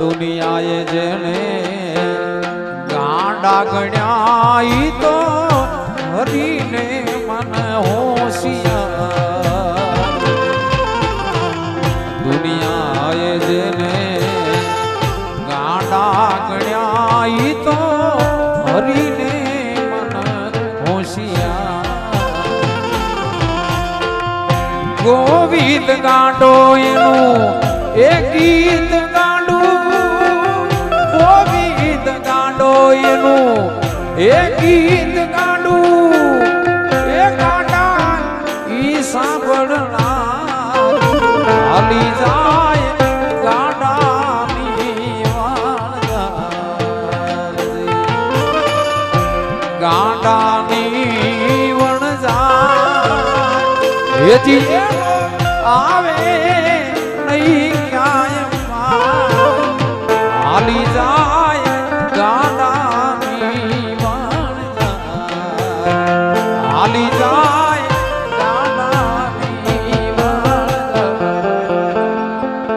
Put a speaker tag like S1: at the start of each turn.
S1: દુનિયાએ જેને ગાંડા ગણ્યા તો હરીને મન હોશિયા દુનિયાએ જેને ગાંડા ગણ્યા તો હરીને મન હોશિયા ગોવિંદ ગાંડો એનું એ ગીત એનું એ ગીત ગાંડું, એ કાંટા ઈ સાંભળના હાલી જાય ગાંડાની. ગાંડાની વણઝાર એથી આવે কালী যা